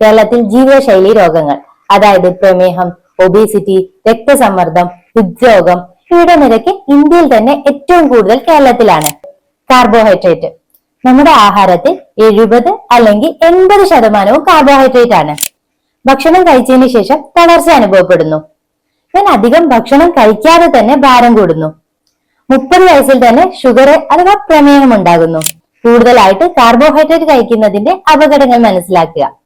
കേരളത്തിൽ ജീവിതശൈലി രോഗങ്ങൾ. അതായത് പ്രമേഹം ഒബേസിറ്റി രക്തസമ്മർദ്ദം ഹൃദ്രോഗം ഇവയുടെ നിരക്ക് ഇന്ത്യയിൽ തന്നെ ഏറ്റവും കൂടുതൽ കേരളത്തിലാണ്. കാർബോഹൈഡ്രേറ്റ് നമ്മുടെ ആഹാരത്തിൽ എഴുപത് അല്ലെങ്കിൽ എൺപത് ശതമാനവും കാർബോഹൈഡ്രേറ്റ് ആണ്. ഭക്ഷണം കഴിച്ചതിന് ശേഷം തളർച്ച അനുഭവപ്പെടുന്നു. ഞാൻ അധികം ഭക്ഷണം കഴിക്കാതെ തന്നെ ഭാരം കൂടുന്നു. മുപ്പത് വയസ്സിൽ തന്നെ ഷുഗർ അഥവാ പ്രമേഹം ഉണ്ടാകുന്നു. കൂടുതലായിട്ട് കാർബോഹൈഡ്രേറ്റ് കഴിക്കുന്നതിന്റെ അപകടങ്ങൾ മനസ്സിലാക്കുക.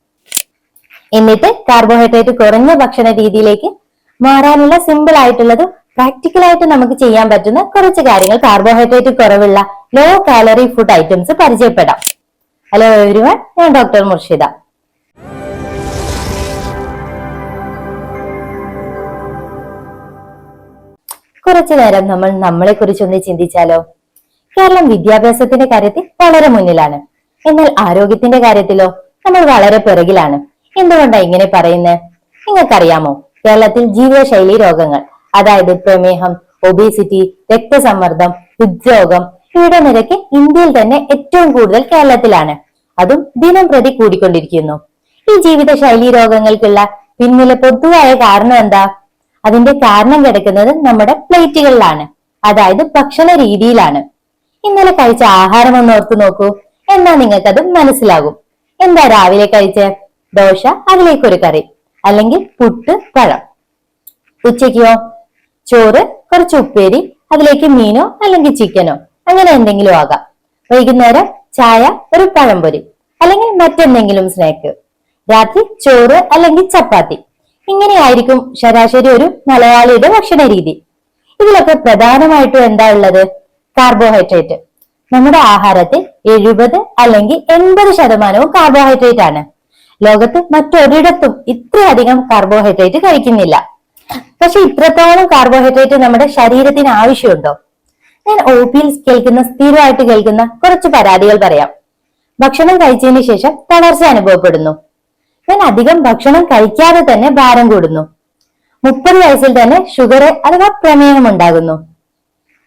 എന്നിട്ട് കാർബോഹൈഡ്രേറ്റ് കുറഞ്ഞ ഭക്ഷണ രീതിയിലേക്ക് മാറാനുള്ള സിമ്പിൾ ആയിട്ടുള്ളതും പ്രാക്ടിക്കൽ ആയിട്ട് നമുക്ക് ചെയ്യാൻ പറ്റുന്ന കുറച്ച് കാര്യങ്ങൾ. കാർബോഹൈഡ്രേറ്റ് കുറവുള്ള ലോ കാലറി ഫുഡ് ഐറ്റംസ് പരിചയപ്പെടാം. ഹലോ എവരിവൺ ഞാൻ ഡോക്ടർ മുർഷിദ. കുറച്ചു നേരം നമ്മൾ നമ്മളെ കുറിച്ചൊന്ന് ചിന്തിച്ചാലോ? കേരളം വിദ്യാഭ്യാസത്തിന്റെ കാര്യത്തിൽ വളരെ മുന്നിലാണ്. എന്നാൽ ആരോഗ്യത്തിന്റെ കാര്യത്തിലോ നമ്മൾ വളരെ പിറകിലാണ്. എന്തുകൊണ്ടാണ് ഇങ്ങനെ പറയുന്നത് നിങ്ങൾക്കറിയാമോ? കേരളത്തിൽ ജീവിതശൈലി രോഗങ്ങൾ അതായത് പ്രമേഹം ഒബേസിറ്റി രക്തസമ്മർദ്ദം ഹൃദ്രോഗം ഇവയുടെ നിരക്ക് ഇന്ത്യയിൽ തന്നെ ഏറ്റവും കൂടുതൽ കേരളത്തിലാണ്. അതും ദിനം പ്രതി കൂടിക്കൊണ്ടിരിക്കുന്നു. ഈ ജീവിതശൈലി രോഗങ്ങൾക്കുള്ള പിന്നിലെ പൊതുവായ കാരണം എന്താ? അതിന്റെ കാരണം കിടക്കുന്നത് നമ്മുടെ പ്ലേറ്റുകളിലാണ് അതായത് ഭക്ഷണ രീതിയിലാണ്. ഇന്നലെ കഴിച്ച ആഹാരം ഒന്ന് ഓർത്തു നോക്കൂ എന്നാ നിങ്ങൾക്കത് മനസ്സിലാകും. എന്താ രാവിലെ കഴിച്ച? ദോശ അതിലേക്കൊരു കറി. അല്ലെങ്കിൽ പുട്ട് പഴം. ഉച്ചയ്ക്കോ? ചോറ് കുറച്ച് ഉപ്പേരി അതിലേക്ക് മീനോ അല്ലെങ്കിൽ ചിക്കനോ. അങ്ങനെ എന്തെങ്കിലും ആകാം. വൈകുന്നേരം ചായ ഒരു പഴംപൊരി. അല്ലെങ്കിൽ മറ്റെന്തെങ്കിലും സ്നാക്ക് രാത്രി ചോറ് അല്ലെങ്കിൽ ചപ്പാത്തി. ഇങ്ങനെയായിരിക്കും ശരാശരി ഒരു മലയാളിയുടെ ഭക്ഷണ രീതി. ഇതിലൊക്കെ പ്രധാനമായിട്ടും എന്താ ഉള്ളത്? കാർബോഹൈഡ്രേറ്റ് നമ്മുടെ ആഹാരത്തിൽ എഴുപത് അല്ലെങ്കിൽ എൺപത് ശതമാനവും കാർബോഹൈഡ്രേറ്റ് ആണ്. ലോകത്ത് മറ്റൊരിടത്തും ഇത്രയധികം കാർബോഹൈഡ്രേറ്റ് കഴിക്കുന്നില്ല. പക്ഷെ ഇത്രത്തോളം കാർബോഹൈഡ്രേറ്റ് നമ്മുടെ ശരീരത്തിന് ആവശ്യമുണ്ടോ? ഞാൻ ഒ പിയിൽ കേൾക്കുന്ന സ്ഥിരമായിട്ട് കേൾക്കുന്ന കുറച്ച് പരാതികൾ പറയാം. ഭക്ഷണം കഴിച്ചതിന് ശേഷം തളർച്ച അനുഭവപ്പെടുന്നു. ഞാൻ അധികം ഭക്ഷണം കഴിക്കാതെ തന്നെ ഭാരം കൂടുന്നു. മുപ്പത് വയസ്സിൽ തന്നെ ഷുഗർ അഥവാ പ്രമേഹം ഉണ്ടാകുന്നു.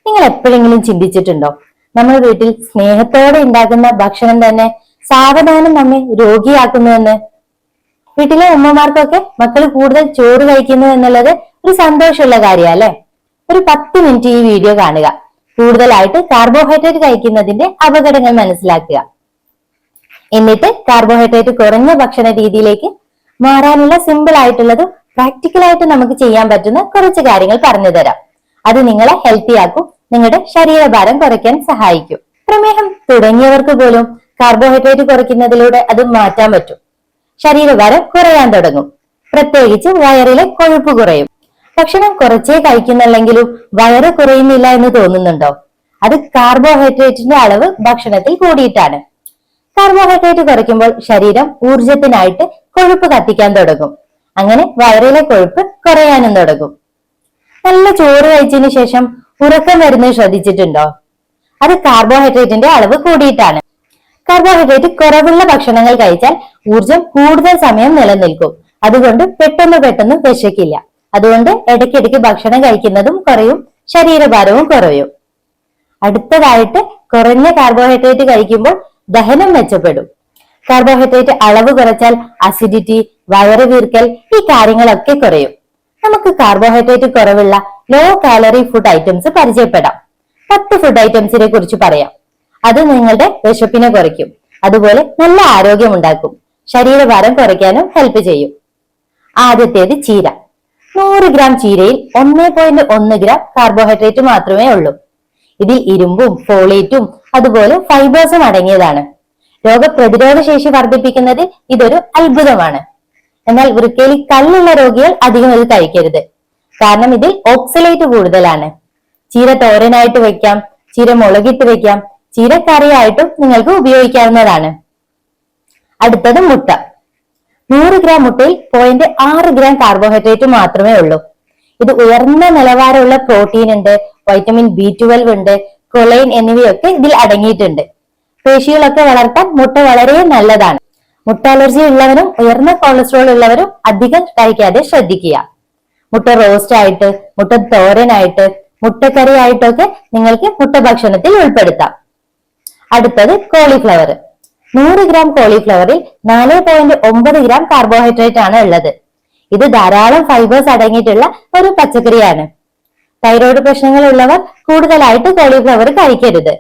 നിങ്ങൾ എപ്പോഴെങ്കിലും ചിന്തിച്ചിട്ടുണ്ടോ? നമ്മൾ വീട്ടിൽ സ്നേഹത്തോടെ ഉണ്ടാക്കുന്ന ഭക്ഷണം തന്നെ സാവധാനം നമ്മെ രോഗിയാക്കുന്നുവെന്ന്. വീട്ടിലെ ഉമ്മമാർക്കൊക്കെ മക്കൾ കൂടുതൽ ചോറ് കഴിക്കുന്നു എന്നുള്ളത് ഒരു സന്തോഷമുള്ള കാര്യമല്ലേ? ഒരു പത്ത് മിനിറ്റ് ഈ വീഡിയോ കാണുക. കൂടുതലായിട്ട് കാർബോഹൈഡ്രേറ്റ് കഴിക്കുന്നതിന്റെ അപകടങ്ങൾ മനസ്സിലാക്കുക. എന്നിട്ട് കാർബോഹൈഡ്രേറ്റ് കുറഞ്ഞ ഭക്ഷണ രീതിയിലേക്ക് മാറാനുള്ള സിമ്പിൾ ആയിട്ടുള്ളതും പ്രാക്ടിക്കൽ ആയിട്ട് നമുക്ക് ചെയ്യാൻ പറ്റുന്ന കുറച്ച് കാര്യങ്ങൾ പറഞ്ഞു തരാം. അത് നിങ്ങളെ ഹെൽത്തി ആക്കും നിങ്ങളുടെ ശരീരഭാരം കുറയ്ക്കാൻ സഹായിക്കും. പ്രമേഹം തുടങ്ങിയവർക്ക് പോലും കാർബോഹൈഡ്രേറ്റ് കുറയ്ക്കുന്നതിലൂടെ അത് മാറ്റാൻ പറ്റും. ശരീരഭാരം കുറയാൻ തുടങ്ങും. പ്രത്യേകിച്ച് വയറിലെ കൊഴുപ്പ് കുറയും. ഭക്ഷണം കുറച്ചേ കഴിക്കുന്നുണ്ടെങ്കിലും വയറ് കുറയുന്നില്ല എന്ന് തോന്നുന്നുണ്ടോ? അത് കാർബോഹൈഡ്രേറ്റിന്റെ അളവ് ഭക്ഷണത്തിൽ കൂടിയിട്ടാണ്. കാർബോഹൈഡ്രേറ്റ് കുറയ്ക്കുമ്പോൾ ശരീരം ഊർജത്തിനായിട്ട് കൊഴുപ്പ് കത്തിക്കാൻ തുടങ്ങും. അങ്ങനെ വയറിലെ കൊഴുപ്പ് കുറയാനും തുടങ്ങും. നല്ല ചോറ് കഴിച്ചതിന് ശേഷം ഉറക്കം വരുന്നത് ശ്രദ്ധിച്ചിട്ടുണ്ടോ? അത് കാർബോഹൈഡ്രേറ്റിന്റെ അളവ് കൂടിയിട്ടാണ്. കാർബോഹൈഡ്രേറ്റ് കുറവുള്ള ഭക്ഷണങ്ങൾ കഴിച്ചാൽ ഊർജം കൂടുതൽ സമയം നിലനിൽക്കും. അതുകൊണ്ട് പെട്ടെന്ന് പെട്ടെന്ന് വിശക്കില്ല. അതുകൊണ്ട് ഇടയ്ക്കിടയ്ക്ക് ഭക്ഷണം കഴിക്കുന്നതും കുറയും ശരീരഭാരവും കുറയും. അടുത്തതായിട്ട് കുറഞ്ഞ കാർബോഹൈഡ്രേറ്റ് കഴിക്കുമ്പോൾ ദഹനം മെച്ചപ്പെടും. കാർബോഹൈഡ്രേറ്റ് അളവ് കുറച്ചാൽ അസിഡിറ്റി വയറ് വീർക്കൽ ഈ കാര്യങ്ങളൊക്കെ കുറയും. നമുക്ക് കാർബോഹൈഡ്രേറ്റ് കുറവുള്ള ലോ കാലറി ഫുഡ് ഐറ്റംസ് പരിചയപ്പെടാം. പത്ത് ഫുഡ് ഐറ്റംസിനെ കുറിച്ച് പറയാം. അത് നിങ്ങളുടെ വിശപ്പിനെ കുറയ്ക്കും. അതുപോലെ നല്ല ആരോഗ്യം ഉണ്ടാക്കും. ശരീരഭാരം കുറയ്ക്കാനും ഹെൽപ്പ് ചെയ്യും. ആദ്യത്തേത് ചീര. നൂറ് ഗ്രാം ചീരയിൽ ഒന്നേ പോയിന്റ് ഒന്ന് ഗ്രാം കാർബോഹൈഡ്രേറ്റ് മാത്രമേ ഉള്ളൂ. ഇതിൽ ഇരുമ്പും ഫോളേറ്റും അതുപോലെ ഫൈബേഴ്സും അടങ്ങിയതാണ്. രോഗപ്രതിരോധ ശേഷി വർദ്ധിപ്പിക്കുന്നതിൽ ഇതൊരു അത്ഭുതമാണ്. എന്നാൽ വൃക്കയിൽ കല്ലുള്ള രോഗികൾ അധികം ഇത് കഴിക്കരുത്. കാരണം ഇതിൽ ഓക്സലേറ്റ് കൂടുതലാണ്. ചീര തോരനായിട്ട് വെക്കാം ചീര മുളകിട്ട് വെക്കാം ചീര കറിയായിട്ടും നിങ്ങൾക്ക് ഉപയോഗിക്കാവുന്നതാണ്. അടുത്തത് മുട്ട. നൂറ് ഗ്രാം മുട്ടയിൽ പോയിന്റ് ആറ് ഗ്രാം കാർബോഹൈഡ്രേറ്റ് മാത്രമേ ഉള്ളൂ. ഇത് ഉയർന്ന നിലവാരമുള്ള പ്രോട്ടീൻ ഉണ്ട് വൈറ്റമിൻ ബി ട്വൽവ് ഉണ്ട് കൊളൈൻ എന്നിവയൊക്കെ ഇതിൽ അടങ്ങിയിട്ടുണ്ട്. പേശികളൊക്കെ വളർത്താൻ മുട്ട വളരെ നല്ലതാണ്. മുട്ട അലർജി ഉള്ളവരും ഉയർന്ന കൊളസ്ട്രോൾ ഉള്ളവരും അധികം കഴിക്കാതെ ശ്രദ്ധിക്കുക. മുട്ട റോസ്റ്റ് ആയിട്ട് മുട്ട തോരനായിട്ട് മുട്ടക്കറി ആയിട്ടൊക്കെ നിങ്ങൾക്ക് മുട്ട ഭക്ഷണത്തിൽ ഉൾപ്പെടുത്താം. അടുത്തത് കോളിഫ്ലവർ നൂറ് ഗ്രാം കോളിഫ്ലവറിൽ നാല് പോയിന്റ് ഒമ്പത് ഗ്രാം കാർബോഹൈഡ്രേറ്റ് ആണ് ഉള്ളത്. ഇത് ധാരാളം ഫൈബേഴ്സ് അടങ്ങിയിട്ടുള്ള ഒരു പച്ചക്കറിയാണ്. തൈറോയ്ഡ് പ്രശ്നങ്ങൾ ഉള്ളവർ കൂടുതലായിട്ട് കോളിഫ്ലവർ കഴിക്കരുത്.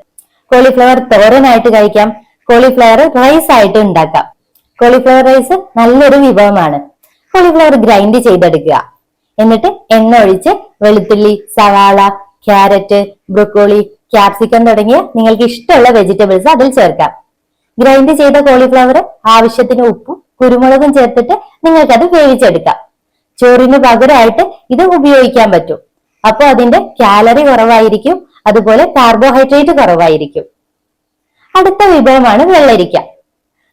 കോളിഫ്ലവർ തോരനായിട്ട് കഴിക്കാം. കോളിഫ്ലവർ റൈസ് ആയിട്ട് ഉണ്ടാക്കാം. കോളിഫ്ലവർ റൈസ് നല്ലൊരു വിഭവമാണ്. കോളിഫ്ലവർ ഗ്രൈൻഡ് ചെയ്തെടുക്കുക. എന്നിട്ട് എണ്ണ ഒഴിച്ച് വെളുത്തുള്ളി സവാള ക്യാരറ്റ് ബ്രൊക്കോളി ക്യാപ്സിക്കം തുടങ്ങിയ നിങ്ങൾക്ക് ഇഷ്ടമുള്ള വെജിറ്റബിൾസ് അതിൽ ചേർക്കാം. ഗ്രൈൻഡ് ചെയ്ത കോളിഫ്ലവർ ആവശ്യത്തിന് ഉപ്പും കുരുമുളകും ചേർത്തിട്ട് നിങ്ങൾക്കത് വേവിച്ചെടുക്കാം. ചോറിന് പകരമായിട്ട് ഇത് ഉപയോഗിക്കാൻ പറ്റും. അപ്പോൾ അതിന്റെ കാലറി കുറവായിരിക്കും അതുപോലെ കാർബോഹൈഡ്രേറ്റ് കുറവായിരിക്കും. അടുത്ത വിഭവമാണ് വെള്ളരിക്ക.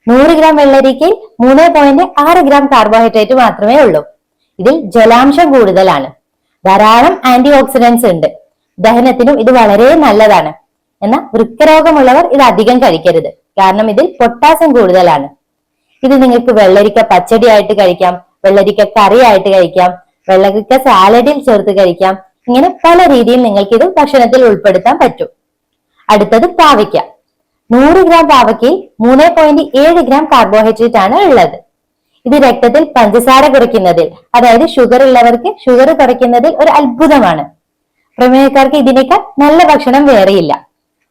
നൂറ് ഗ്രാം വെള്ളരിക്കയിൽ മൂന്ന് പോയിന്റ് ആറ് ഗ്രാം കാർബോഹൈഡ്രേറ്റ് മാത്രമേ ഉള്ളൂ. ഇതിൽ ജലാംശം കൂടുതലാണ്. ധാരാളം ആന്റി ഓക്സിഡൻസ് ഉണ്ട്. ദഹനത്തിനും ഇത് വളരെ നല്ലതാണ്. എന്നാൽ വൃക്കരോഗമുള്ളവർ ഇത് അധികം കഴിക്കരുത്. കാരണം ഇതിൽ പൊട്ടാസ്യം കൂടുതലാണ്. ഇത് നിങ്ങൾക്ക് വെള്ളരിക്ക പച്ചടിയായിട്ട് കഴിക്കാം വെള്ളരിക്ക കറി ആയിട്ട് കഴിക്കാം വെള്ളരിക്ക സാലഡിൽ ചേർത്ത് കഴിക്കാം. ഇങ്ങനെ പല രീതിയിൽ നിങ്ങൾക്ക് ഇത് ഭക്ഷണത്തിൽ ഉൾപ്പെടുത്താൻ പറ്റും. അടുത്തത് പാവയ്ക്ക. നൂറ് ഗ്രാം പാവയ്ക്കയിൽ മൂന്ന് പോയിന്റ് ഏഴ് ഗ്രാം കാർബോഹൈഡ്രേറ്റ് ആണ് ഉള്ളത്. ഇത് രക്തത്തിൽ പഞ്ചസാര കുറയ്ക്കുന്നതിൽ അതായത് ഷുഗർ ഉള്ളവർക്ക് ഷുഗർ കുറയ്ക്കുന്നതിൽ ഒരു അത്ഭുതമാണ്. പ്രമേഹക്കാർക്ക് ഇതിനേക്കാൾ നല്ല ഭക്ഷണം വേറെയില്ല.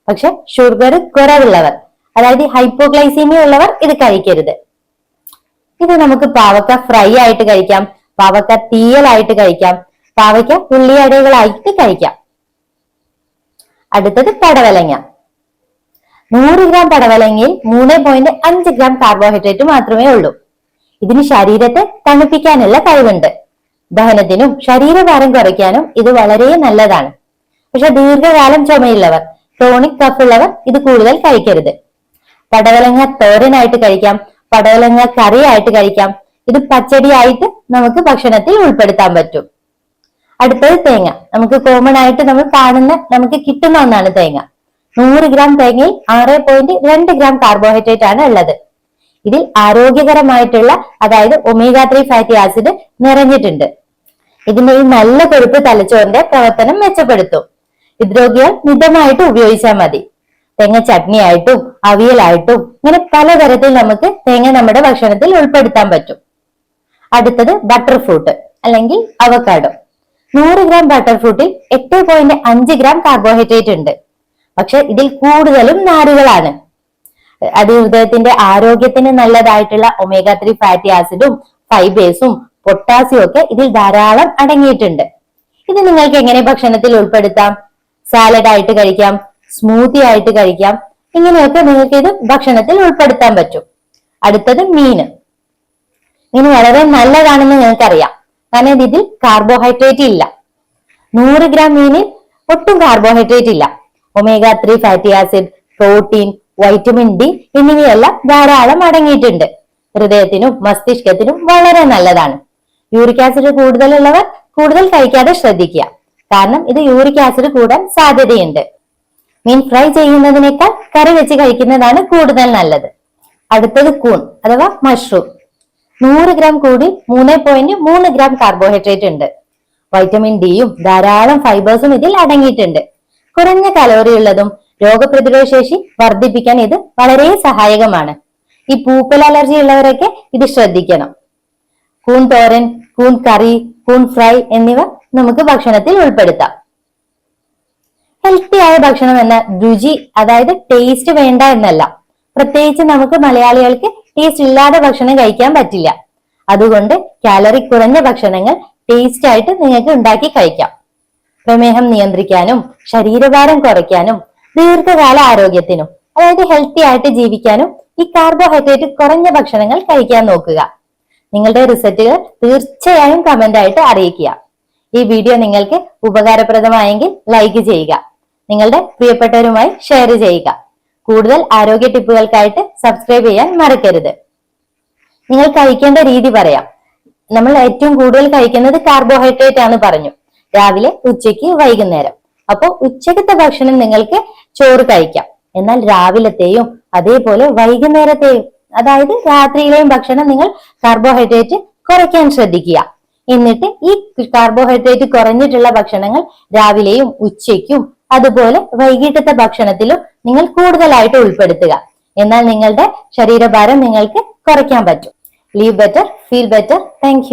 പക്ഷെ ഷുഗർ കുറവുള്ളവർ അതായത് ഹൈപ്പോഗ്ലൈസീമിയ ഉള്ളവർ ഇത് കഴിക്കരുത്. ഇത് നമുക്ക് പാവക്ക ഫ്രൈ ആയിട്ട് കഴിക്കാം പാവക്ക തീയലായിട്ട് കഴിക്കാം പാവയ്ക്ക ഉള്ളിയടകളായിട്ട് കഴിക്കാം. അടുത്തത് പടവലങ്ങ. നൂറ് ഗ്രാം പടവലങ്ങയിൽ മൂന്ന് പോയിന്റ് അഞ്ച് ഗ്രാം കാർബോഹൈഡ്രേറ്റ് മാത്രമേ ഉള്ളൂ. ഇതിന് ശരീരത്തെ തണുപ്പിക്കാനുള്ള കഴിവുണ്ട്. ദഹനത്തിനും ശരീരഭാരം കുറയ്ക്കാനും ഇത് വളരെ നല്ലതാണ്. പക്ഷെ ദീർഘകാലം ചുമയുള്ളവർ ക്രോണിക് കഫ് ഉള്ളവർ ഇത് കൂടുതൽ കഴിക്കരുത്. പടവലങ്ങ തോരനായിട്ട് കഴിക്കാം പടവലങ്ങ കറിയായിട്ട് കഴിക്കാം. ഇത് പച്ചടിയായിട്ട് നമുക്ക് ഭക്ഷണത്തിൽ ഉൾപ്പെടുത്താൻ പറ്റും. അടുത്തത് തേങ്ങ. നമുക്ക് കോമൺ ആയിട്ട് നമ്മൾ കാണുന്ന നമുക്ക് കിട്ടുന്ന ഒന്നാണ് തേങ്ങ. നൂറ് ഗ്രാം തേങ്ങയിൽ ആറ് പോയിന്റ് രണ്ട് ഗ്രാം കാർബോഹൈഡ്രേറ്റ് ആണ് ഉള്ളത്. ഇതിൽ ആരോഗ്യകരമായിട്ടുള്ള അതായത് ഒമേഗ ത്രീ ഫാറ്റി ആസിഡ് നിറഞ്ഞിട്ടുണ്ട്. ഇതിന്റെ ഈ നല്ല കൊഴുപ്പ് തലച്ചോറിന്റെ പ്രവർത്തനം മെച്ചപ്പെടുത്തും. ഹൃദ്രോഗികൾ മിതമായിട്ട് ഉപയോഗിച്ചാൽ മതി. തേങ്ങ ചട്നി ആയിട്ടും അവിയലായിട്ടും ഇങ്ങനെ പലതരത്തിൽ നമുക്ക് തേങ്ങ നമ്മുടെ ഭക്ഷണത്തിൽ ഉൾപ്പെടുത്താൻ പറ്റും. അടുത്തത് ബട്ടർ ഫ്രൂട്ട് അല്ലെങ്കിൽ അവക്കാഡോ നൂറ് ഗ്രാം ബട്ടർ ഫ്രൂട്ടിൽ എട്ട് പോയിന്റ് അഞ്ച് ഗ്രാം കാർബോഹൈഡ്രേറ്റ് ഉണ്ട്. പക്ഷെ ഇതിൽ കൂടുതലും നാരുകളാണ്. അത് ഹൃദയത്തിന്റെ ആരോഗ്യത്തിന് നല്ലതായിട്ടുള്ള ഒമേഗ ത്രീ ഫാറ്റി ആസിഡും ഫൈബേഴ്സും പൊട്ടാസ്യവും ഒക്കെ ഇതിൽ ധാരാളം അടങ്ങിയിട്ടുണ്ട്. ഇത് നിങ്ങൾക്ക് എങ്ങനെ ഭക്ഷണത്തിൽ ഉൾപ്പെടുത്താം? സാലഡ് ആയിട്ട് കഴിക്കാം സ്മൂത്തി ആയിട്ട് കഴിക്കാം ഇങ്ങനെയൊക്കെ നിങ്ങൾക്ക് ഇത് ഭക്ഷണത്തിൽ ഉൾപ്പെടുത്താൻ പറ്റും. അടുത്തത് മീൻ. മീൻ വളരെ നല്ലതാണെന്ന് നിങ്ങൾക്കറിയാം. കാരണം ഇതിൽ കാർബോഹൈഡ്രേറ്റ് ഇല്ല. നൂറ് ഗ്രാം മീനിൽ ഒട്ടും കാർബോഹൈഡ്രേറ്റ് ഇല്ല. Omega three fatty acid protein vitamin D എന്നിവയെല്ലാം ധാരാളം അടങ്ങിയിട്ടുണ്ട്. ഹൃദയത്തിനും മസ്തിഷ്കത്തിനും വളരെ നല്ലതാണ്. യൂറിക് ആസിഡ് കൂടുതലുള്ളവർ കൂടുതൽ കഴിക്കാതെ ശ്രദ്ധിക്കുക. കാരണം ഇത് യൂറിക് ആസിഡ് കൂടാൻ സാധ്യതയുണ്ട്. മീൻ ഫ്രൈ ചെയ്യുന്നതിനേക്കാൾ കറി വെച്ച് കഴിക്കുന്നതാണ് കൂടുതൽ നല്ലത്. അടുത്തത് കൂൺ അഥവാ മഷ്റൂം. നൂറ് ഗ്രാം കൂടി മൂന്ന് പോയിന്റ് മൂന്ന് ഗ്രാം കാർബോഹൈഡ്രേറ്റ് ഉണ്ട്. വൈറ്റമിൻ ഡിയും ധാരാളം ഫൈബേഴ്സും ഇതിൽ അടങ്ങിയിട്ടുണ്ട്. കുറഞ്ഞ കലോറി ഉള്ളതും രോഗപ്രതിരോധ ശേഷി വർദ്ധിപ്പിക്കാൻ ഇത് വളരെ സഹായകമാണ്. ഈ പൂപ്പൽ അലർജി ഉള്ളവരൊക്കെ ഇത് ശ്രദ്ധിക്കണം. കൂൺ തോരൻ കൂൺ കറി കൂൺ ഫ്രൈ എന്നിവ നമുക്ക് ഭക്ഷണത്തിൽ ഉൾപ്പെടുത്താം. ഹെൽത്തി ആയ ഭക്ഷണം എന്ന രുചി അതായത് ടേസ്റ്റ് വേണ്ട എന്നല്ല. പ്രത്യേകിച്ച് നമുക്ക് മലയാളികൾക്ക് ടേസ്റ്റ് ഇല്ലാതെ ഭക്ഷണം കഴിക്കാൻ പറ്റില്ല. അതുകൊണ്ട് കാലറി കുറഞ്ഞ ഭക്ഷണങ്ങൾ ടേസ്റ്റ് ആയിട്ട് നിങ്ങൾക്ക് ഉണ്ടാക്കി കഴിക്കാം. പ്രമേഹം നിയന്ത്രിക്കാനും ശരീരഭാരം കുറയ്ക്കാനും ദീർഘകാല ആരോഗ്യത്തിനും അതായത് ഹെൽത്തി ആയിട്ട് ജീവിക്കാനും ഈ കാർബോഹൈഡ്രേറ്റ് കുറഞ്ഞ ഭക്ഷണങ്ങൾ കഴിക്കാൻ നോക്കുക. നിങ്ങളുടെ റിസൾട്ടുകൾ തീർച്ചയായും കമന്റ് ആയിട്ട് അറിയിക്കുക. ഈ വീഡിയോ നിങ്ങൾക്ക് ഉപകാരപ്രദമായെങ്കിൽ ലൈക്ക് ചെയ്യുക. നിങ്ങളുടെ പ്രിയപ്പെട്ടവരുമായി ഷെയർ ചെയ്യുക. കൂടുതൽ ആരോഗ്യ ടിപ്പുകൾക്കായിട്ട് സബ്സ്ക്രൈബ് ചെയ്യാൻ മറക്കരുത്. നിങ്ങൾ കഴിക്കേണ്ട രീതി പറയാം. നമ്മൾ ഏറ്റവും കൂടുതൽ കഴിക്കുന്നത് കാർബോഹൈഡ്രേറ്റ് ആണ് പറഞ്ഞു. രാവിലെ ഉച്ചയ്ക്ക് വൈകുന്നേരം. അപ്പോൾ ഉച്ചക്കത്തെ ഭക്ഷണം നിങ്ങൾക്ക് ചോറ് കഴിക്കാം. എന്നാൽ രാവിലത്തെയും അതേപോലെ വൈകുന്നേരത്തെയും അതായത് രാത്രിയിലെയും ഭക്ഷണം നിങ്ങൾ കാർബോഹൈഡ്രേറ്റ് കുറയ്ക്കാൻ ശ്രദ്ധിക്കുക. എന്നിട്ട് ഈ കാർബോഹൈഡ്രേറ്റ് കുറഞ്ഞിട്ടുള്ള ഭക്ഷണങ്ങൾ രാവിലെയും ഉച്ചയ്ക്കും അതുപോലെ വൈകിട്ടത്തെ ഭക്ഷണത്തിലും നിങ്ങൾ കൂടുതലായിട്ട് ഉൾപ്പെടുത്തുക. എന്നാൽ നിങ്ങളുടെ ശരീരഭാരം നിങ്ങൾക്ക് കുറയ്ക്കാൻ പറ്റും. Live better feel better thank